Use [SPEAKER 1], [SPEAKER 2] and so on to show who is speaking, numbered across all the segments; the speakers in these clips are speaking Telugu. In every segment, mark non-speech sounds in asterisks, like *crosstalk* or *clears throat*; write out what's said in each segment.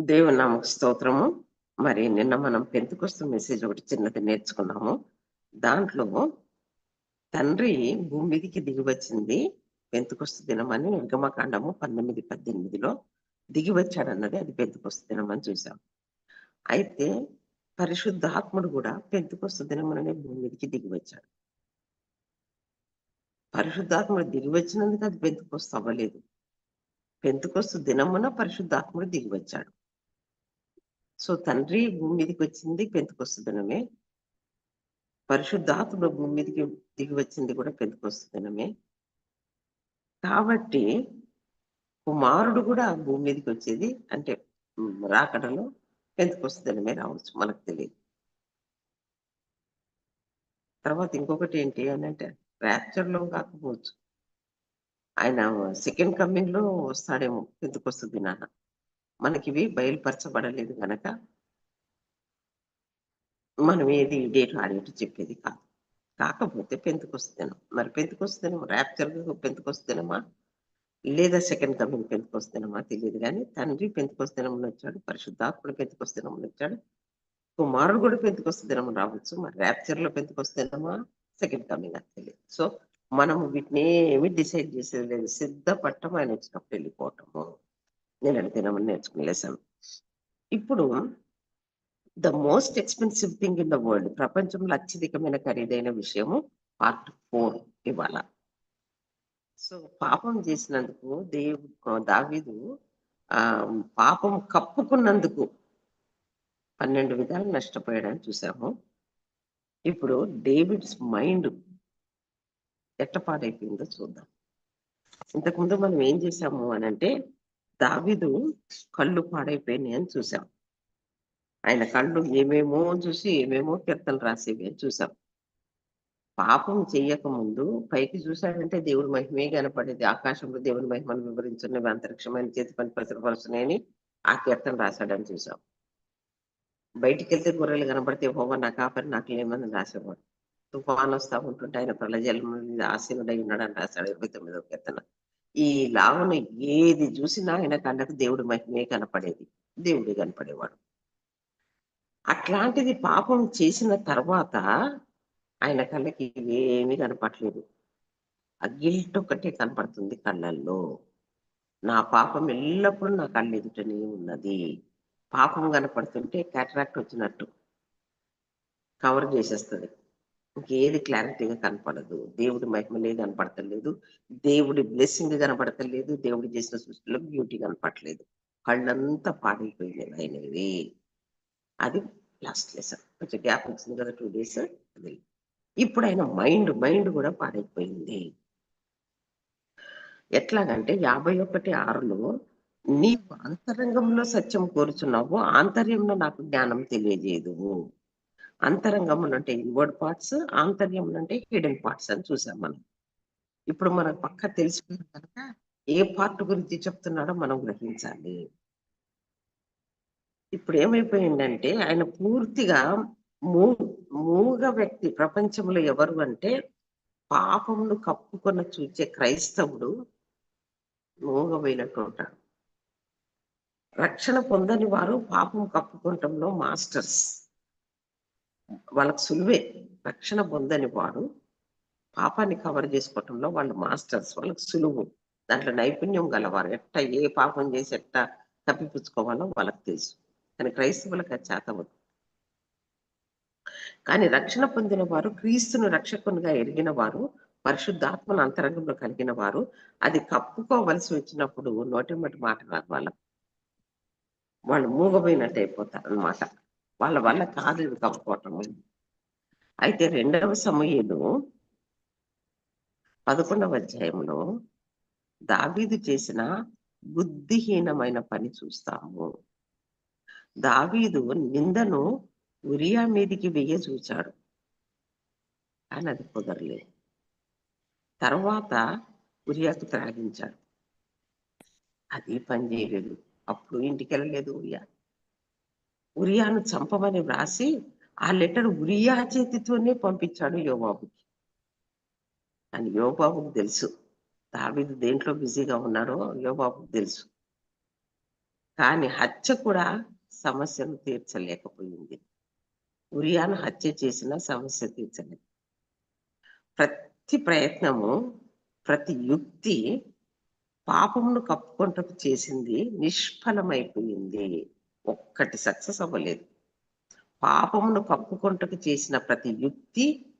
[SPEAKER 1] దేవుని నామకు స్తోత్రము. మరి నిన్న మనం పెంతుకొస్తు మెసేజ్ ఒకటి చిన్నది నేర్చుకున్నాము. దాంట్లో తండ్రి భూమి మీదికి దిగి వచ్చింది. పెంతుకొస్తు దినమని నిర్గమకాండము పంతొమ్మిది పద్దెనిమిదిలో దిగి వచ్చాడన్నది అది పెంతుకొస్తు దినమని చూసాం. అయితే పరిశుద్ధాత్ముడు కూడా పెంతుకొస్తు దినమనే భూమి మీదికి దిగి వచ్చాడు. పరిశుద్ధాత్ముడు దిగి వచ్చినందుకు అది పెంతుకొస్తు అవ్వలేదు. పెంతుకొస్తు దినమున పరిశుద్ధాత్ముడు దిగి వచ్చాడు. సో తండ్రి భూమి మీదకి వచ్చింది పెంతుకొస్తు దినమే పరిశుద్ధాత్ముడు భూమి మీదకి దిగి వచ్చింది కూడా పెంతుకొస్తు దినమే కాబట్టి కుమారుడు కూడా భూమి మీదకి వచ్చేది అంటే రాకడలో పెంతుకొస్తు దినమే రావచ్చు మనకు తెలియదు. తర్వాత ఇంకొకటి ఏంటి అని అంటే rapture లో కాకపోవచ్చు. ఆయన సెకండ్ కమింగ్లో వస్తాడేమో పెంతుకొస్తు నాన్న. మనకి ఇవి బయలుపరచబడలేదు గనక మనం ఏది డేట్ ఆ చెప్పేది కాదు. కాకపోతే పెంతుకొస్తాను మరి పెంతుకొస్తాను ర్యాప్చర్ పెంతుకొస్తున్నామా లేదా సెకండ్ కమింగ్ పెంతుకొస్తున్నామా తెలియదు కానీ తండ్రి పెంతుకొస్తున్నామని వచ్చాడు పరిశుద్ధాత్ముడు పెంతుకొస్తున్నామని వచ్చాడు కుమారుడు కూడా పెంతుకొస్తున్నామని రావచ్చు మరి ర్యాప్చర్లో లో సెకండ్ కమింగ్ అని తెలియదు. సో మనము వీటిని ఏమి డిసైడ్ చేసేది లేదు. సిద్ధపట్టం ఆయన వచ్చినప్పుడు వెళ్ళిపోవటము. నేను అడిగినామని నేర్చుకుని ఇప్పుడు the most expensive thing in the world ప్రపంచంలో అత్యధికమైన ఖరీదైన విషయము పార్ట్ ఫోర్ ఇవాళ. సో పాపం చేసినందుకు దేవు దావీదు ఆ పాపం కప్పుకున్నందుకు పన్నెండు విధాలు నష్టపోయాడని చూసాము ఇప్పుడు డేవిడ్స్ మైండ్ ఎట్టపాడైపోయిందో చూద్దాం. ఇంతకుముందు మనం ఏం చేసాము అని అంటే దావిదు కళ్ళు పాడైపోయినాయి అని చూసాం. ఆయన కళ్ళు ఏమేమో చూసి ఏమేమో కీర్తనలు రాసేవి అని చూసాం. పాపం చెయ్యక ముందు పైకి చూశాడంటే దేవుడి మహిమే కనపడేది. ఆకాశంలో దేవుని మహిమను వివరించున్నవి అంతరిక్షమైన చేతి పని ప్రచురపరుస్తున్నాయని ఆ కీర్తన రాశాడని చూసాం. బయటికి వెళ్తే గొర్రెలు కనపడితే హోవా నా కాపరి నాకు లేమని రాసేవాడు. తుఫాన్ వస్తా ఉంటుంటే ఆయన ప్రళజలం ఆశీనుడై ఉన్నాడని రాశాడు. ఇరవై తొమ్మిదో కీర్తన. ఈ లావును ఏది చూసినా ఆయన కళ్ళకు దేవుడి మహిమే కనపడేది. దేవుడు కనపడేవాడు. అట్లాంటిది పాపం చేసిన తర్వాత ఆయన కళ్ళకి ఏమీ కనపడలేదు. ఆ గిల్ట్ ఒకటే కనపడుతుంది కళ్ళల్లో. నా పాపం ఎల్లప్పుడూ నా కళ్ళు ఎదుటనే ఉన్నది. పాపం కనపడుతుంటే క్యాటరాక్ట్ వచ్చినట్టు కవర్ చేసేస్తుంది. ఇంకేది క్లారిటీగా కనపడదు. దేవుడి మహిమలే కనపడతలేదు. దేవుడి బ్లెస్సింగ్ కనపడతలేదు. దేవుడు చేసిన సృష్టిలో బ్యూటీ కనపడలేదు. కళ్ళంతా పాడైపోయినాయి ఆయనవి అది లాస్ట్ లెసన్ కొంచెం గ్యాప్ వచ్చింది కదా టూ డేస్ అది. ఇప్పుడు ఆయన మైండ్ మైండ్ కూడా పాడైపోయింది. ఎట్లాగంటే యాభై ఒకటి ఆరులో నీవు అంతరంగంలో సత్యం కోరుచున్నావు ఆంతర్యంలో నాకు జ్ఞానం తెలియజేయదు అంతరంగం అంటే ఇన్వర్డ్ పార్ట్స్ ఆంతర్యం అంటే హిడెన్ పార్ట్స్ అని చూసాం మనం. ఇప్పుడు మనం పక్క తెలిసిపోయింది కనుక ఏ పార్ట్ గురించి చెప్తున్నాడో మనం గ్రహించాలి. ఇప్పుడు ఏమైపోయిందంటే ఆయన పూర్తిగా మూ మూగ వ్యక్తి ప్రపంచంలో ఎవరు అంటే పాపమును కప్పుకొని చూచే క్రైస్తవుడు మూగమైనట్టు ఉంటాడు. రక్షణ పొందని వారు పాపం కప్పుకోవటంలో మాస్టర్స్ వాళ్ళకి సులువే. రక్షణ పొందని వాడు పాపాన్ని కవర్ చేసుకోవటంలో వాళ్ళు మాస్టర్స్ వాళ్ళకి సులువు. దాంట్లో నైపుణ్యం గలవారు ఎట్ట ఏ పాపం చేసి ఎట్ట తప్పిపుచ్చుకోవాలో వాళ్ళకి తెలుసు. కానీ క్రైస్తవులకు అది చేతవద్దు. కానీ రక్షణ పొందిన వారు క్రీస్తును రక్షకునిగా ఎరిగిన వారు పరిశుద్ధాత్మను అంతరంగంలో కలిగిన వారు అది కప్పుకోవలసి వచ్చినప్పుడు నోటి మాట రాదు వాళ్ళకు. వాళ్ళు మూగపోయినట్టు అయిపోతారు అనమాట వాళ్ళ వల్ల కాదు ఇవి కప్పుకోవటం అయితే రెండవ సమయంలో పదకొండవ అధ్యాయంలో దావీదు చేసిన బుద్ధిహీనమైన పని చూస్తాము. దావీదు నిందను ఉరియా మీదికి వెయ్య చూచాడు. కానీ అది కుదరలేదు. తర్వాత ఉరియాకు త్రాగించాడు. అది పని చేయలేదు. అప్పుడు ఇంటికి వెళ్ళలేదు ఉరియా. ఉరియాను చంపమని వ్రాసి ఆ లెటర్ ఉరియా చేతితోనే పంపించాడు యోబాబుకి అని యోబాబుకు తెలుసు. దావిదు దేంట్లో బిజీగా ఉన్నారో యోబాబుకు తెలుసు. కానీ హత్య కూడా సమస్యను తీర్చలేకపోయింది. ఉరియాను హత్య చేసిన సమస్య తీర్చలేదు. ప్రతి ప్రయత్నము ప్రతి యుక్తి పాపమును కప్పుకొంటకు చేసింది నిష్ఫలమైపోయింది. ఒక్కటి సక్సెస్ అవ్వలేదు. పాపమును కప్పుకొంటకు చేసిన ప్రతి యుక్తి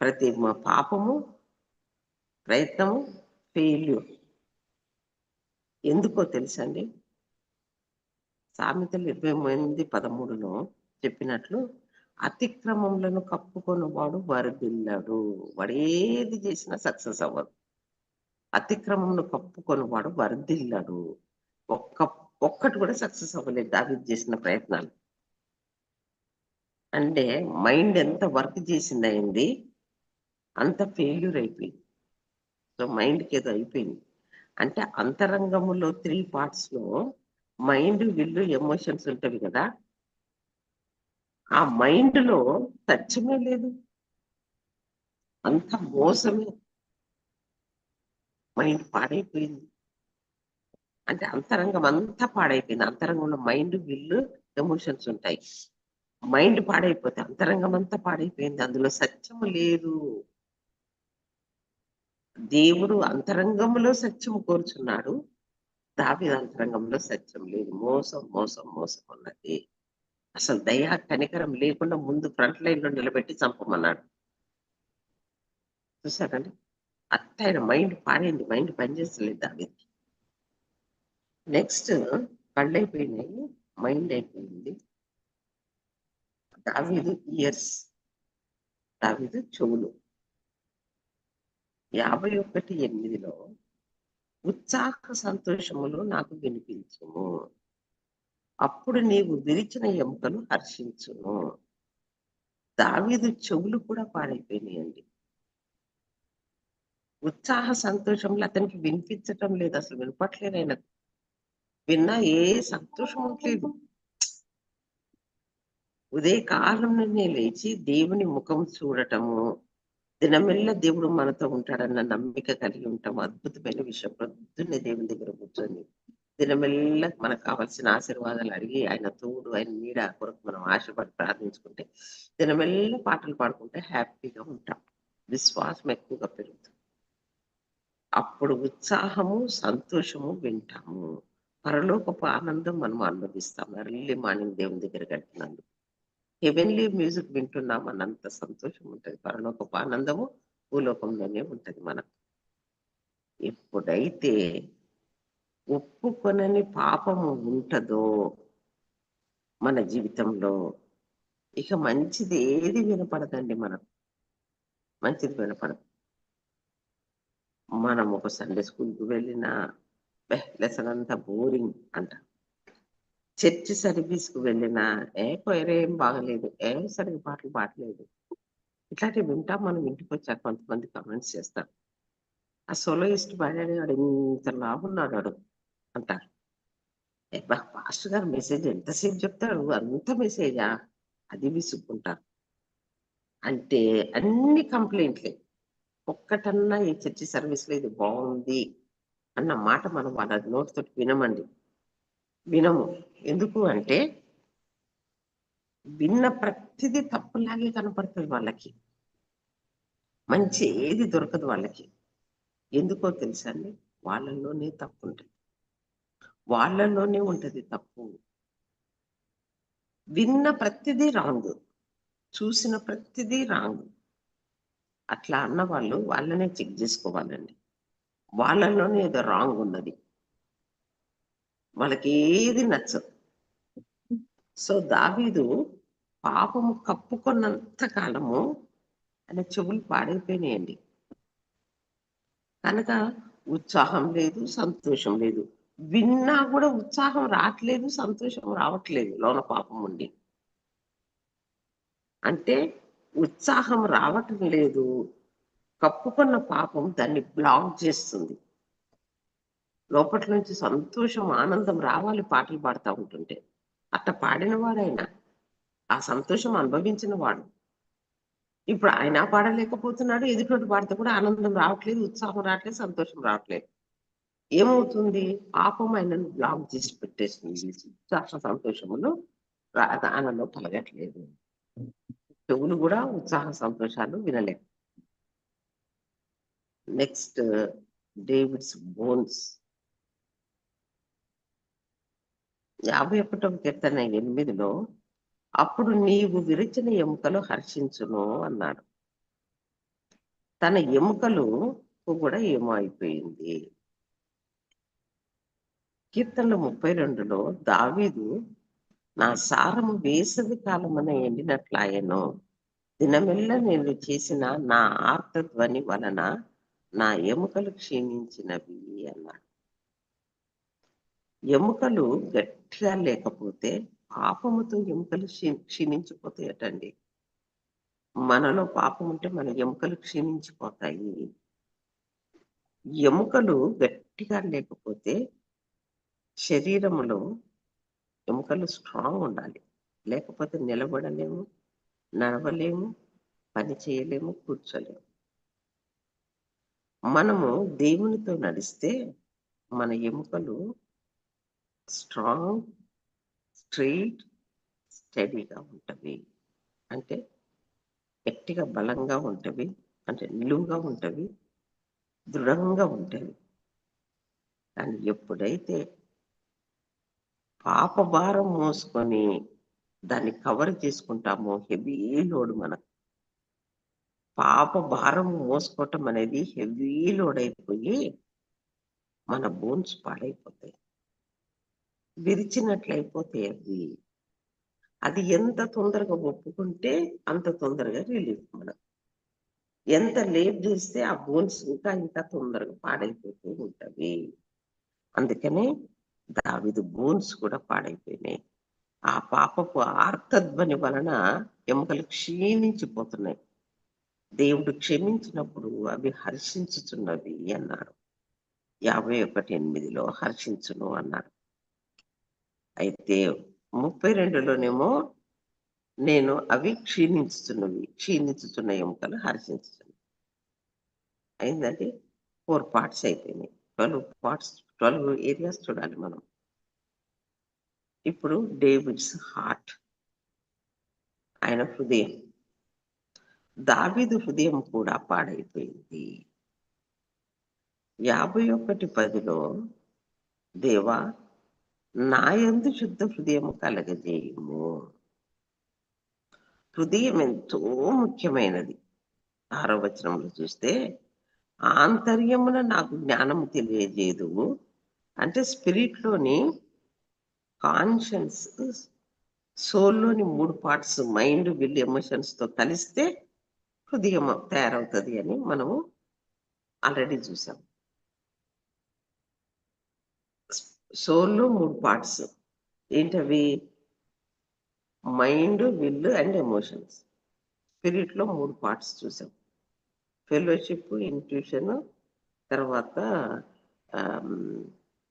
[SPEAKER 1] ప్రతి పాపము ప్రయత్నము ఫెయిల్యూర్ ఎందుకో తెలుసండి? సామెతలు ఇరవై ఎనిమిది పదమూడులో చెప్పినట్లు అతిక్రమములను కప్పుకొని వాడు వరదిల్లాడు. వాడు ఏది చేసినా సక్సెస్ అవ్వదు. అతిక్రమమును కప్పుకొని వాడు వరదిల్లాడు. ఒక్క ఒక్కటి కూడా సక్సెస్ అవ్వలేదు దావి చేసిన ప్రయత్నాలు. అంటే మైండ్ ఎంత వర్క్ చేసింది అయింది అంత ఫెయిల్యూర్ అయిపోయింది. సో మైండ్కి ఏదో అయిపోయింది. అంటే అంతరంగములో త్రీ పార్ట్స్లో మైండ్ విల్లు ఎమోషన్స్ ఉంటవి కదా. ఆ మైండ్లో తచ్చమే సత్యమే లేదు. అంత మోసమే. మైండ్ పాడైపోయింది. అంటే అంతరంగం అంతా పాడైపోయింది. అంతరంగంలో మైండ్ విల్లు ఎమోషన్స్ ఉంటాయి. మైండ్ పాడైపోతే అంతరంగం అంతా పాడైపోయింది. అందులో సత్యము లేదు. దేవుడు అంతరంగంలో సత్యము కోరుచున్నాడు. దావి అంతరంగంలో సత్యం లేదు. మోసం మోసం మోసం ఉన్నది అసలు దయా కనికరం లేకుండా ముందు ఫ్రంట్ లైన్లో నిలబెట్టి చంపమన్నాడు. చూసారండి అట్ట ఆయన మైండ్ పాడైంది. మైండ్ పనిచేస్తలేదు దావికి నెక్స్ట్ కళ్ళు అయిపోయినాయి మైండ్ అయిపోయింది. దావీదు ఇయర్స్ దావీదు చెవులు. యాభై ఒకటి ఎనిమిదిలో ఉత్సాహ సంతోషములు నాకు వినిపించుము. అప్పుడు నీవు విరిచిన ఎముకలు హర్షించును దావీదు చెవులు కూడా పాడైపోయినాయండి. ఉత్సాహ సంతోషంలో అతనికి వినిపించటం లేదు అసలు వినపట్లేదు విన్నా ఏ సంతోషం ఉండలేదు. ఉదయ కాలం నుండి లేచి దేవుని ముఖం చూడటము దినమెల్ల దేవుడు మనతో ఉంటాడన్న నమ్మిక కలిగి ఉంటాము అద్భుతమైన విషయం. పొద్దున్నే దేవుని దగ్గర కూర్చొని దినమెల్ల మనకు కావాల్సిన ఆశీర్వాదాలు అడిగి ఆయన తోడు ఆయన నీడ కొరకు మనం ఆశపడి ప్రార్థించుకుంటే దినమెల్ల పాటలు పాడుకుంటే హ్యాపీగా ఉంటాం. విశ్వాసం ఎక్కువగా పెరుగుతుంది. అప్పుడు ఉత్సాహము సంతోషము వింటాము. పరలోకపు ఆనందం మనం అనుభవిస్తాం. ఎర్లీ మార్నింగ్ దేవుని దగ్గర గడిపినందుకు. హెవెన్లీ మ్యూజిక్ వింటున్నాం అన్నంత సంతోషం ఉంటుంది. పరలోకపు ఆనందము భూలోకంలోనే ఉంటుంది మనకు. ఎప్పుడైతే ఒప్పుకొనని పాపము ఉంటుందో మన జీవితంలో ఇక మంచిది ఏది వినపడదండి మనకు. మంచిది వినపడదు. మనం ఒక సండే స్కూల్కి వెళ్ళినా లెసన్ అంతా బోరింగ్ అంట. చర్చ్ సర్వీస్కు వెళ్ళినా ఏ కొయరే ఏం బాగలేదు ఏ సరిగ్గా పాటలు పాడలేదు. ఇట్లాంటివి వింటాం మనం ఇంటికి వచ్చాక కొంతమంది కామెంట్స్ చేస్తారు. ఆ సోలోయిస్ట్ పాడాడు వాడు ఇంత లాభున్నాడు వాడు అంటారు. పాస్టర్ గారు మెసేజ్ ఎంతసేపు చెప్తాడు? అంత మెసేజా? అది విసుక్కుంటారు. అంటే అన్ని కంప్లైంట్లే. ఒక్కటన్నా ఈ చర్చి సర్వీస్లో ఇది బాగుంది. అన్న మాట మనం వాళ్ళ నోటితోటి వినమండి. వినము. ఎందుకు అంటే విన్న ప్రతిదీ తప్పులాగే కనపడుతుంది వాళ్ళకి. మంచి ఏది దొరకదు వాళ్ళకి. ఎందుకో తెలుసా అండి? వాళ్ళలోనే తప్పు ఉంటుంది. వాళ్ళలోనే ఉంటుంది తప్పు. విన్న ప్రతిదీ రాంగ్. చూసిన ప్రతిదీ రాంగ్. అట్లా అన్న వాళ్ళు వాళ్ళనే చెక్ చేసుకోవాలండి. వాళ్ళలోనే ఏదో రాంగ్ ఉన్నది. వాళ్ళకి ఏది నచ్చదు. సో దావీదు పాపము కప్పుకున్నంత కాలము ఆయన చెవులు పాడైపోయినాయండి. కనుక ఉత్సాహం లేదు సంతోషం లేదు. విన్నా కూడా ఉత్సాహం రావట్లేదు సంతోషం రావట్లేదు లోన పాపం ఉండి. అంటే ఉత్సాహం రావటం లేదు. కప్పుకున్న పాపం దాన్ని బ్లాక్ చేస్తుంది. లోపటి నుంచి సంతోషం ఆనందం రావాలి పాటలు పాడుతూ ఉంటుంటే. అట్ట పాడిన వాడైనా ఆ సంతోషం అనుభవించిన వాడు. ఇప్పుడు ఆయన పాడలేకపోతున్నాడు ఎదుటి పాడితే కూడా ఆనందం రావట్లేదు ఉత్సాహం రావట్లేదు సంతోషం రావట్లేదు. ఏమవుతుంది? పాపం ఆయనను బ్లాక్ చేసి పెట్టేస్తుంది. ఉత్సాహ సంతోషములు రా- ఆయనలో కలగట్లేదు. చెవులు కూడా ఉత్సాహ సంతోషాలు వినలేదు నెక్స్ట్ డేవిడ్స్ బోన్స్ యాభై ఒకటవ కీర్తన ఎనిమిదిలో అప్పుడు నీవు విరిచిన ఎముకలు హర్షించును అన్నాడు. తన ఎముకలు కూడా ఏమో అయిపోయింది. కీర్తనలు ముప్పై రెండులో దావీదు నా సారము వేసవి కాలమున ఎండినట్లాయను. దినమెల్ల నేను చేసిన నా ఆర్త ధ్వని వలన నా ఎముకలు క్షీణించినవి అన్నాడు ఎముకలు గట్టిగా లేకపోతే పాపముతో ఎముకలు క్షీణించిపోతాయటండి. మనలో పాపం ఉంటే మన ఎముకలు క్షీణించిపోతాయి. ఎముకలు గట్టిగా లేకపోతే శరీరంలో ఎముకలు స్ట్రాంగ్ ఉండాలి. లేకపోతే నిలబడలేము నడవలేము పని చేయలేము కూర్చోలేము. మనము దేవునితో నడిస్తే మన ఎముకలు స్ట్రాంగ్ స్ట్రైట్ స్టడీగా ఉంటవి. అంటే గట్టిగా బలంగా ఉంటవి. అంటే నిలువుగా ఉంటవి. దృఢంగా ఉంటవి. కానీ ఎప్పుడైతే పాప భారం మోసుకొని దాన్ని కవర్ చేసుకుంటామో హెవీ లోడ్ మనకు పాప భారం మోసుకోవటం అనేది హెవీ లోడ్ అయిపోయి మన బోన్స్ పాడైపోతాయి. విరిచినట్లయిపోతాయి అవి. అది ఎంత తొందరగా ఒప్పుకుంటే అంత తొందరగా రిలీఫ్ మనం. ఎంత లేట్ చేస్తే ఆ బోన్స్ ఇంకా ఇంకా తొందరగా పాడైపోతూ ఉంటవి అందుకనే దావిదు బోన్స్ కూడా పాడైపోయినాయి. ఆ పాపపు ఆర్తధ్వని వలన ఎముకలు క్షీణించిపోతున్నాయి. దేవుడు క్షమించినప్పుడు అవి హర్షించుచున్నవి అన్నారు. యాభై ఒకటి ఎనిమిదిలో హర్షించును అన్నారు. అయితే ముప్పై రెండులోనేమో నేను అవి క్షీణించుతున్నవి క్షీణించుతున్న ఎముకలు హర్షించుతున్నవి అయిందంటే ఫోర్ పార్ట్స్ అయిపోయినాయి. ట్వెల్వ్ పార్ట్స్ ట్వెల్వ్ ఏరియాస్ చూడాలి మనం. ఇప్పుడు డేవిడ్స్ హార్ట్ ఆయన హృదయం. దావిదు హృదయం కూడా పాడైపోయింది. యాభై ఒకటి పదిలో దేవా నాయందు శుద్ధ హృదయం కలగజేయము. హృదయం ఎంతో ముఖ్యమైనది. ఆరో వచనంలో చూస్తే ఆంతర్యమున నాకు జ్ఞానం తెలియజేదు అంటే స్పిరిట్లోని కాన్షియన్స్ సోల్లోని మూడు పార్ట్స్ మైండ్ విల్ ఎమోషన్స్తో కలిస్తే హృదయం తయారవుతుంది అని మనము ఆల్రెడీ చూసాం. సోల్లో మూడు పార్ట్స్. ఏంటవి? Mind will and emotions. స్పిరిట్లో మూడు పార్ట్స్ చూసాం. ఫెలోషిప్ ఇంట్యూషన్ తర్వాత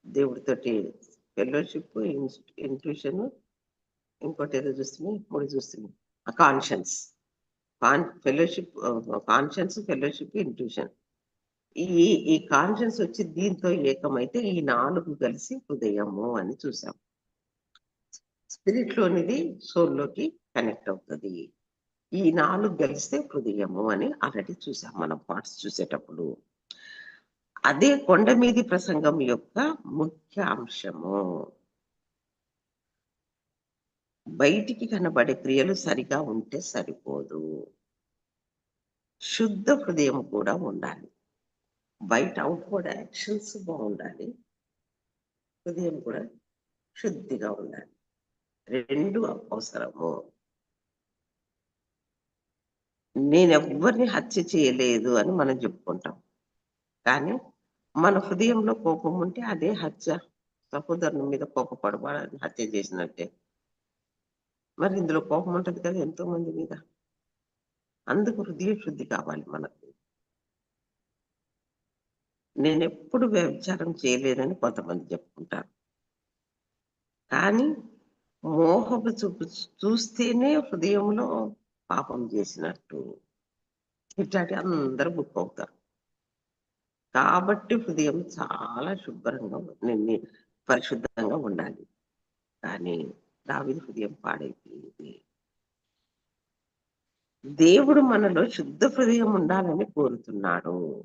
[SPEAKER 1] దేవుడితోటి ఫెలోషిప్ ఇంట్యూషన్ ఇంకోటి ఏదో చూస్తున్నాయి మూడు చూస్తున్నాయి కాన్షియన్స్. కాన్ ఫెలోషిప్ కాన్షియన్స్ ఫెలోషిప్ ఇంట్యూషన్ ఈ ఈ కాన్షియన్స్ వచ్చి దీంతో ఏకమైతే ఈ నాలుగు కలిసి హృదయము అని చూసాం. స్పిరిట్ లోనిది సోల్లోకి కనెక్ట్ అవుతుంది. ఈ నాలుగు కలిస్తే హృదయము అని ఆల్రెడీ చూసాం మనం పార్ట్స్ చూసేటప్పుడు. అదే కొండ మీది ప్రసంగం యొక్క ముఖ్య అంశము. బయటికి కనబడే క్రియలు సరిగా ఉంటే సరిపోదు. శుద్ధ హృదయం కూడా ఉండాలి. బయట అవుట్వర్డ్ యాక్షన్స్ బాగుండాలి. హృదయం కూడా శుద్ధిగా ఉండాలి. రెండు అవసరము. నేను ఎవ్వరిని హత్య చేయలేదు అని మనం చెప్పుకుంటాం. కానీ మన హృదయంలో కోపం ఉంటే అదే హత్య. సహోదరుని మీద కోపపడబడని హత్య చేసినట్టే. మరి ఇందులో కోపం ఉంటుంది కదా ఎంతో మంది మీద. అందుకు హృదయ శుద్ధి కావాలి మనకు. నేను ఎప్పుడు వ్యభిచారం చేయలేదని కొంతమంది చెప్పుకుంటారు. కానీ మోహపు చూపు చూస్తేనే హృదయంలో పాపం చేసినట్టు. ఇట్లాంటి అందరూ బుక్ అవుతారు కాబట్టి హృదయం చాలా శుభ్రంగా నిన్ని పరిశుద్ధంగా ఉండాలి. కానీ దావిది హృదయం పాడైపోయింది. దేవుడు మనలో శుద్ధ హృదయం ఉండాలని కోరుతున్నాడు.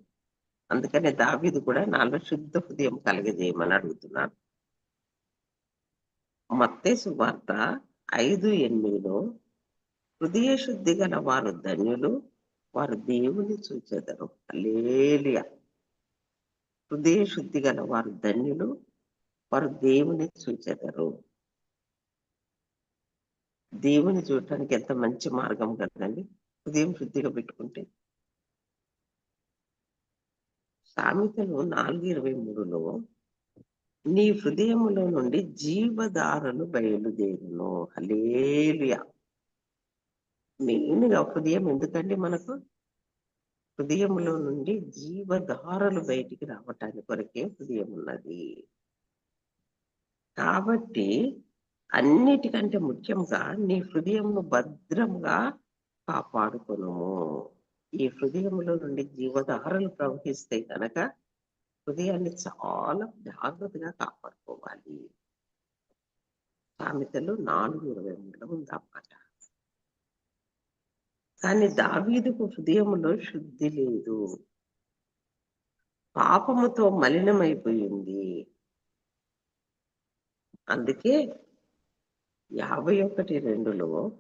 [SPEAKER 1] అందుకనే దావీదు కూడా నాలో శుద్ధ హృదయం కలగజేయమని అడుగుతున్నాడు. మత్తే సువార్త ఐదు ఎనిమిదిలో హృదయ శుద్ధి గల వారు ధన్యులు వారు దేవుని చూచెదరు లేలియ హృదయ శుద్ధి గల వారు ధన్యులు వారు దేవుని చూచెదరు దేవుని చూడటానికి ఎంత మంచి మార్గం కదండి. ఉదయం శుద్ధిగా పెట్టుకుంటే. సామెతలు నాలుగు ఇరవై మూడులో నీ హృదయములో నుండి జీవధారలు బయలుదేరును. హలేలుయా మెయిన్గా హృదయం ఎందుకండి మనకు? హృదయములో నుండి జీవధారలు బయటికి రావటానికి కొరకే హృదయం ఉన్నది. కాబట్టి అన్నిటికంటే ముఖ్యంగా నీ హృదయంను భద్రంగా కాపాడుకును ఈ హృదయంలో నుండి జీవధారలు ప్రవహిస్తే కనుక హృదయాన్ని చాలా జాగ్రత్తగా కాపాడుకోవాలి. సామెతలు నాలుగు ఇరవై మూడులో ఉందన్నమాట కానీ దావీదుకు హృదయంలో శుద్ధి లేదు. పాపముతో మలినమైపోయింది. అందుకే యాభై ఒకటి రెండులో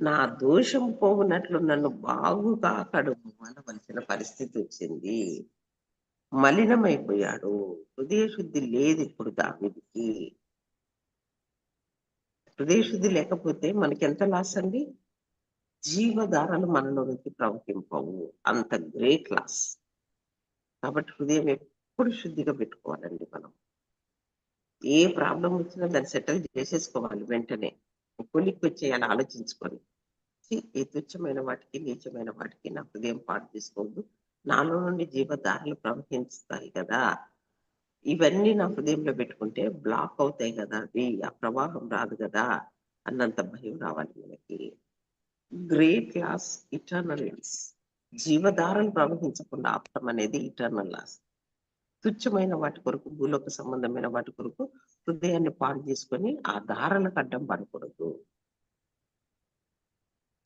[SPEAKER 1] నా దోషం పోవునట్లు నన్ను బాగుగా కడుగు అనవలసిన పరిస్థితి వచ్చింది. మలినమైపోయాడు. హృదయ శుద్ధి లేదు ఇప్పుడు దావిదికి. హృదయ శుద్ధి లేకపోతే మనకి ఎంత లాస్ అండి? జీవధారలు మనలోనికి ప్రవహింపవు. అంత గ్రేట్ లాస్ కాబట్టి హృదయం ఎప్పుడు శుద్ధిగా పెట్టుకోవాలండి మనం. ఏ ప్రాబ్లం వచ్చినా దాన్ని సెటిల్ చేసేసుకోవాలి వెంటనే. కొలిక్కి వచ్చేయాలి ఆలోచించుకొని. ఈ తుచ్చమైన వాటికి నీచమైన వాటికి నా హృదయం పాటు తీసుకోవద్దు నాలో నుండి జీవధారలు ప్రవహిస్తాయి కదా. ఇవన్నీ నా హృదయంలో పెట్టుకుంటే బ్లాక్ అవుతాయి కదా. అది ఆ ప్రవాహం రాదు కదా అన్నంత భయం రావాలి మనకి. Great loss eternal loss. జీవధారలు ప్రవహించకుండా ఆపటం అనేది ఇటర్నల్ లాస్. తుచ్చమైన వాటి కొరకు భూలోక సంబంధమైన వాటి కొరకు హృదయాన్ని పాడు చేసుకొని ఆ ధారలకు అడ్డం పడకూడదు.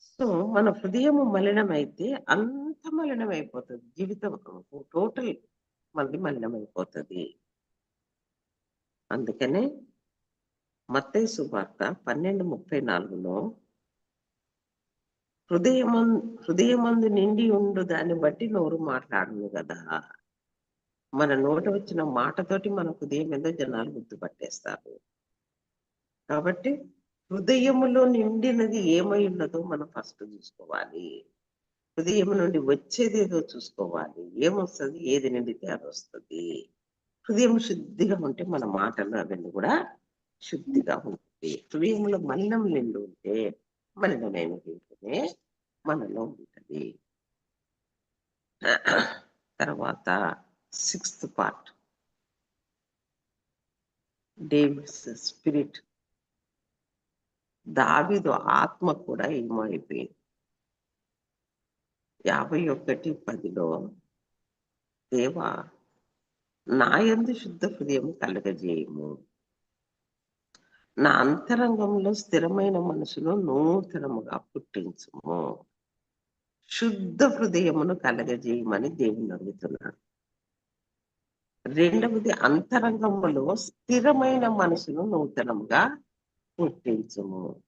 [SPEAKER 1] సో మన హృదయము మలినమైతే అంత మలినమైపోతుంది. జీవితం టోటల్ మళ్ళీ మలినమైపోతుంది. అందుకనే మత్తయి సువార్త పన్నెండు ముప్పై నాలుగులో హృదయమం హృదయమందు నిండి ఉండు దాన్ని బట్టి నోరు మాట్లాడను కదా మన నోట వచ్చిన మాటతోటి మన హృదయం మీద జనాలు గుర్తుపట్టేస్తారు కాబట్టి హృదయములో నిండినది ఏమై ఉన్నదో మనం ఫస్ట్ చూసుకోవాలి. హృదయం నుండి వచ్చేది ఏదో చూసుకోవాలి. ఏమొస్తుంది? ఏది నిండితే అది వస్తుంది. హృదయం శుద్ధిగా ఉంటే మన మాటలు అవన్నీ కూడా శుద్ధిగా ఉంటుంది హృదయంలో మలినం నిండు ఉంటే మలినమైన వెంటనే మనలో ఉంటుంది. *clears throat* తర్వాత sixth part David's spirit Davidu ఆత్మ కూడా ఏమైపోయింది యాభై ఒకటి పదిలో దేవా నాయందు శుద్ధ హృదయం కలగజేయము. నా అంతరంగంలో స్థిరమైన మనసును నూతనముగా పుట్టించుము. శుద్ధ హృదయమును కలగజేయమని దేవుని అడుగుతున్నాడు. రెండవది అంతరంగంలో స్థిరమైన మనసును నూతనంగా పుట్టించము.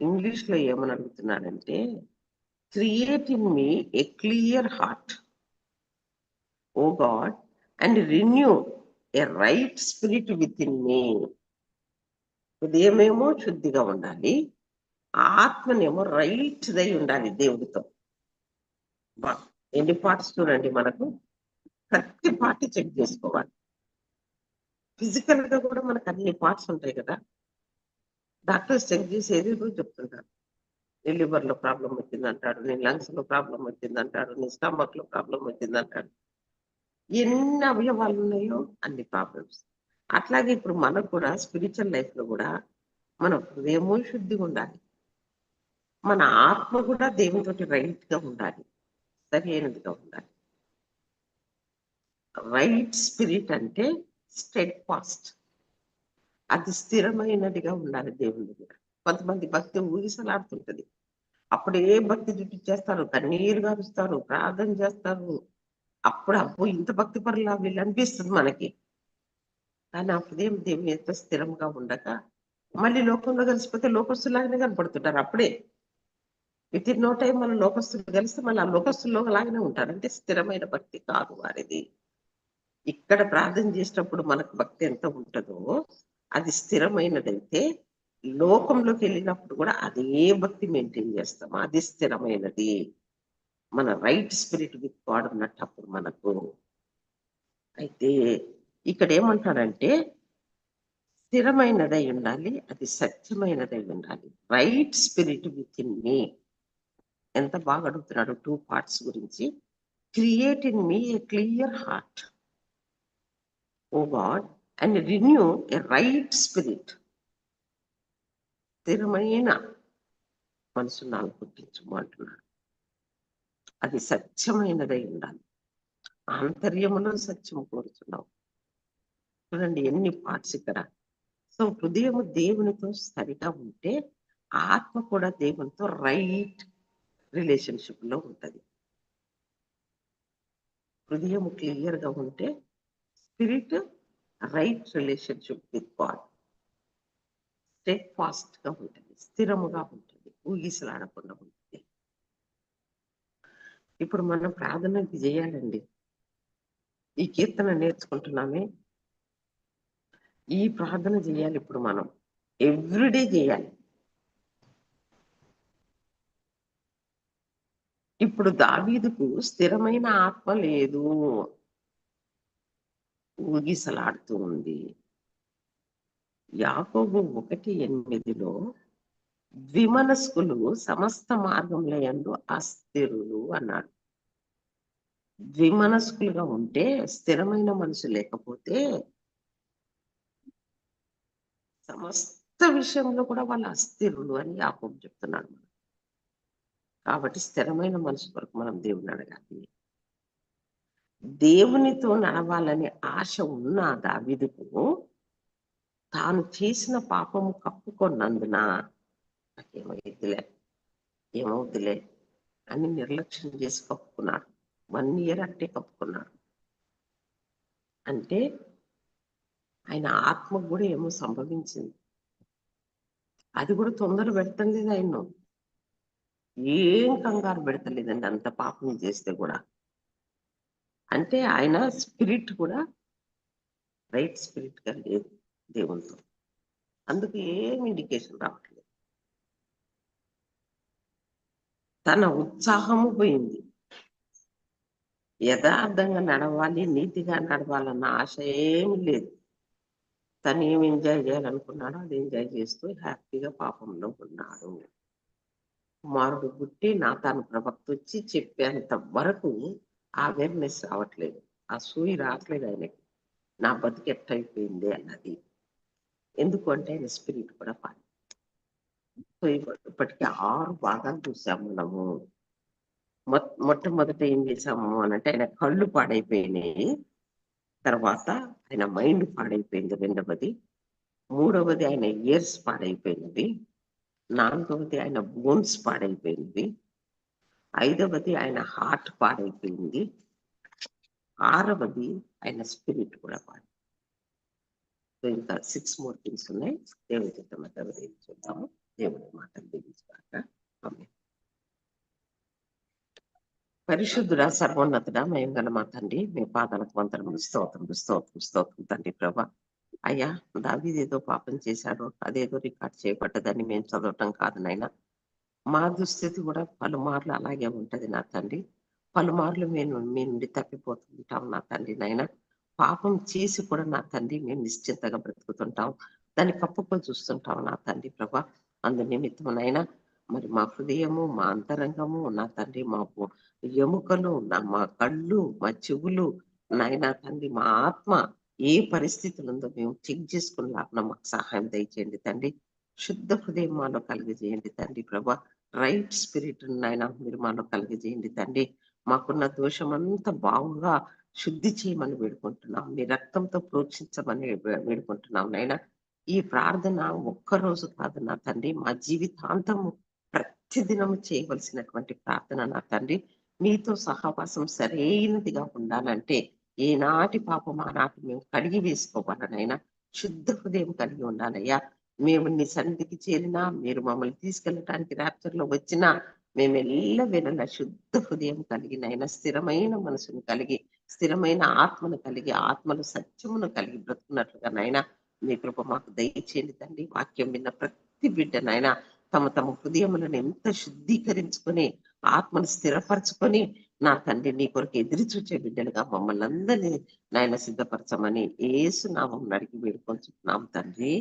[SPEAKER 1] ఇంగ్లీష్లో ఏమని అడుగుతున్నారంటే create in me a clear heart O God and renew a right spirit within me. ఉదయమేమో శుద్ధిగా ఉండాలి ఆత్మనేమో రైట్ దై ఉండాలి దేవుడితో. ఎన్ని పార్ట్స్ చూడండి మనకు? ప్రతి పార్ట్ చెక్ చేసుకోవాలి. ఫిజికల్గా కూడా మనకు అన్ని పార్ట్స్ ఉంటాయి కదా. డాక్టర్స్ చెక్ చేసేది రోజు చెప్తుంటారు. నీ లివర్లో ప్రాబ్లం వచ్చింది అంటాడు నీ లంగ్స్లో ప్రాబ్లం వచ్చిందంటాడు నీ స్టమక్లో ప్రాబ్లం వచ్చిందంటాడు ఎన్ని అవయవాలు ఉన్నాయో అన్ని ప్రాబ్లమ్స్ అట్లాగే ఇప్పుడు మనకు కూడా స్పిరిచువల్ లైఫ్లో కూడా మన హృదయము శుద్ధిగా ఉండాలి. మన ఆత్మ కూడా దేవునితోటి రైట్గా ఉండాలి. సరైనదిగా ఉండాలి. రైట్ స్పిరిట్ అంటే స్టెడ్ ఫాస్ట్ అది స్థిరమైనదిగా ఉండాలి దేవుని దగ్గర. కొంతమంది భక్తి ఊగిసలాడుతుంటది. అప్పుడు ఏ భక్తి చూపించేస్తారు కన్నీరు గారుస్తారు ప్రార్థన చేస్తారు. అప్పుడు అప్పు ఇంత భక్తి పరులా వీళ్ళు అనిపిస్తుంది మనకి. కానీ ఆ హృదయం దేవుని ఎంత స్థిరంగా ఉండక మళ్ళీ లోకంలో కలిసిపోతే లోకస్తులాగానే కనపడుతుంటారు అప్పుడే. విత్ ఇన్ నో టైం మన లోకస్తులు కలిస్తే మళ్ళీ ఆ లోకస్తుల్లో లాగానే ఉంటారు. అంటే స్థిరమైన భక్తి కాదు వారిది. ఇక్కడ ప్రార్థన చేసినప్పుడు మనకు భక్తి ఎంత ఉంటుందో అది స్థిరమైనదైతే లోకంలోకి వెళ్ళినప్పుడు కూడా అదే భక్తి మెయింటైన్ చేస్తాం. అది స్థిరమైనది. మన రైట్ స్పిరిట్ విత్ గాడ్ ఉన్నట్టప్పుడు మనకు. అయితే ఇక్కడ ఏమంటాడంటే స్థిరమైనదై ఉండాలి అది సత్యమైనదై ఉండాలి. Right spirit within me ఎంత బాగా అడుగుతున్నాడు టూ పార్ట్స్ గురించి. Create in me a clear heart O God and renew a right spirit స్థిరమైన మనసు నాకు పుట్టించమంటున్నాడు అది సత్యమైనదై ఉండాలి. ఆంతర్యములో సత్యం కోరుతున్నావు చూడండి ఎన్ని పార్ట్స్ ఇక్కడ. సో హృదయము దేవునితో సరిగా ఉంటే ఆత్మ కూడా దేవునితో రైట్ రిలేషన్షిప్లో ఉంటది. హృదయం క్లియర్గా ఉంటే spirit right relationship with God స్టెడ్ ఫాస్ట్గా ఉంటుంది స్థిరముగా ఉంటుంది ఊగిసలాడకుండా ఉంటుంది. ఇప్పుడు మనం ప్రార్థన చేయాలండి. ఈ కీర్తన నేర్చుకుంటున్నామే. ఈ ప్రార్థన చేయాలి ఇప్పుడు మనం. ఎవ్రీడే చేయాలి. ఇప్పుడు దావీదుకు స్థిరమైన ఆత్మ లేదు. ఊగిసలాడుతూ ఉంది. యాకోబు ఒకటి ఎనిమిదిలో ద్విమనస్కులు సమస్త మార్గంలో ఎందు అస్థిరులు అన్నాడు. ద్విమనస్కులుగా ఉంటే స్థిరమైన మనసు లేకపోతే సమస్త విషయంలో కూడా వాళ్ళు అస్థిరులు అని యాకోబు చెప్తున్నాడు. కాబట్టి స్థిరమైన మనసు కొరకు మనం దేవుని అడగాలి. దేవునితో నడవాలనే ఆశ ఉన్న దావిదుకు తాను చేసిన పాపము కప్పుకొన్నందున ఏమవుతులే ఏమవుతులే అని నిర్లక్ష్యం చేసి కప్పుకున్నాడు. వన్ ఇయర్ అట్టే కప్పుకున్నాడు. అంటే ఆయన ఆత్మకు కూడా ఏమో సంభవించింది. అది కూడా తొందర పెడతలేదు ఆయన ఏం కంగారు పెడతలేదండి అంత పాపం చేస్తే కూడా. అంటే ఆయన స్పిరిట్ కూడా రైట్ స్పిరిట్గా లేదు దేవునితో. అందుకు ఏం ఇండికేషన్ రావట్లేదు. తన ఉత్సాహము పోయింది. యథార్థంగా నడవాలి నీతిగా నడవాలన్న ఆశ ఏమి లేదు. తను ఏం ఎంజాయ్ చేయాలనుకున్నాడో అది ఎంజాయ్ చేస్తూ హ్యాపీగా పాపంలో ఉన్నాడు. కుమారుడు పుట్టి నా తాను ప్రవక్త వచ్చి చెప్పేంత వరకు అవేర్నెస్ రావట్లేదు. ఆ సూయి రావట్లేదు ఆయనకి. నా బతికి ఎట్టయిపోయింది అన్నది. ఎందుకు అంటే ఆయన స్పిరిట్ కూడా పాలి సో ఇప్పటికి ఆరు భాగాలు చూసాము మనము. మొట్టమొదట ఏం చేసాము అనంటే ఆయన కళ్ళు పాడైపోయినాయి. తర్వాత ఆయన మైండ్ పాడైపోయింది రెండవది. మూడవది ఆయన ఇయర్స్ పాడైపోయినవి. నాలుగవది ఆయన బోన్స్ పాడైపోయింది ఐదవది ఆయన హార్ట్ పాడైపోయింది. ఆరవది ఆయన స్పిరిట్ కూడా పాడైంది. ఇంకా సిక్స్ మోర్ థింగ్స్ ఉన్నాయి. దేవుడి చిత్తం చూద్దాము. దేవుడి మాటలు దిగించాక పరిశుద్ధుడ సర్వోన్నతుడ మేము గల మా తండ్రి మీ పాదాలకు వంతనములు స్తోత్రం స్తోత్రం స్తోత్రం తండ్రి ప్రభా. అయ్యా దావీదేదో పాపం చేశాడు అదేదో రికార్డ్ చేయబడ్డదని మేము చదవటం కాదు నాయన. మా దుస్థితి కూడా పలుమార్లు అలాగే ఉంటది నా తండ్రి. పలుమార్లు మేము మీ నుండి తప్పిపోతుంటాం నా తండ్రి నాయన. పాపం చేసి కూడా నా తండ్రి మేము నిశ్చింతగా బ్రతుకుతుంటాం. దాన్ని కప్పుకొని చూస్తుంటాం నా తండ్రి ప్రభా. అందు నిమిత్తం నాయన మరి మా హృదయము మా అంతరంగము నా తండ్రి మా ఎముకలు నా మా కళ్ళు మా చెవులు నాయన తండ్రి మా ఆత్మ ఏ పరిస్థితులు ఉందో మేము చెక్ చేసుకుని లాభం మాకు సహాయం దయచేయండి తండ్రి. శుద్ధ హృదయం మాలో కలిగజేయండి తండ్రి ప్రభా. రైట్ స్పిరిట్ నాయన మీరు మాలో కలిగజేయండి తండ్రి. మాకున్న దోషం అంతా బాగుగా శుద్ధి చేయమని వేడుకుంటున్నాం. మీ రక్తంతో ప్రోక్షించమని వేడుకుంటున్నాం నాయన. ఈ ప్రార్థన ఒక్కరోజు కాదు నా తండ్రి మా జీవితాంతము ప్రతిదినము చేయవలసినటువంటి ప్రార్థన నా తండ్రి. మీతో సహవాసం సరైనదిగా ఉండాలంటే ఏనాటి పాపం ఆనాటి మేము కడిగి వేసుకోవాలనైనా శుద్ధ హృదయం కలిగి ఉండాలయ్యా. మేము నీ సన్నిధికి చేరినా మీరు మమ్మల్ని తీసుకెళ్ళటానికి ర్యాప్చర్లో వచ్చినా మేమెల్ల ఎల్ల శుద్ధ హృదయం కలిగినైనా స్థిరమైన మనసును కలిగి స్థిరమైన ఆత్మను కలిగి ఆత్మను సత్యమును కలిగి బ్రతుకున్నట్లుగా నాయన మీ కృప మాకు దయచేయండి తండ్రి. వాక్యం విన్న ప్రతి బిడ్డనైనా తమ తమ హృదయములను ఎంత శుద్ధీకరించుకొని ఆత్మను స్థిరపరచుకొని నా తండ్రి నీ కొరకు ఎదురు చూచే బిడ్డలుగా మమ్మల్ని అందరినీ నాయన సిద్ధపరచమని ఏసు నామం వేడుకొని వేడుకొంచున్నాం తండ్రి.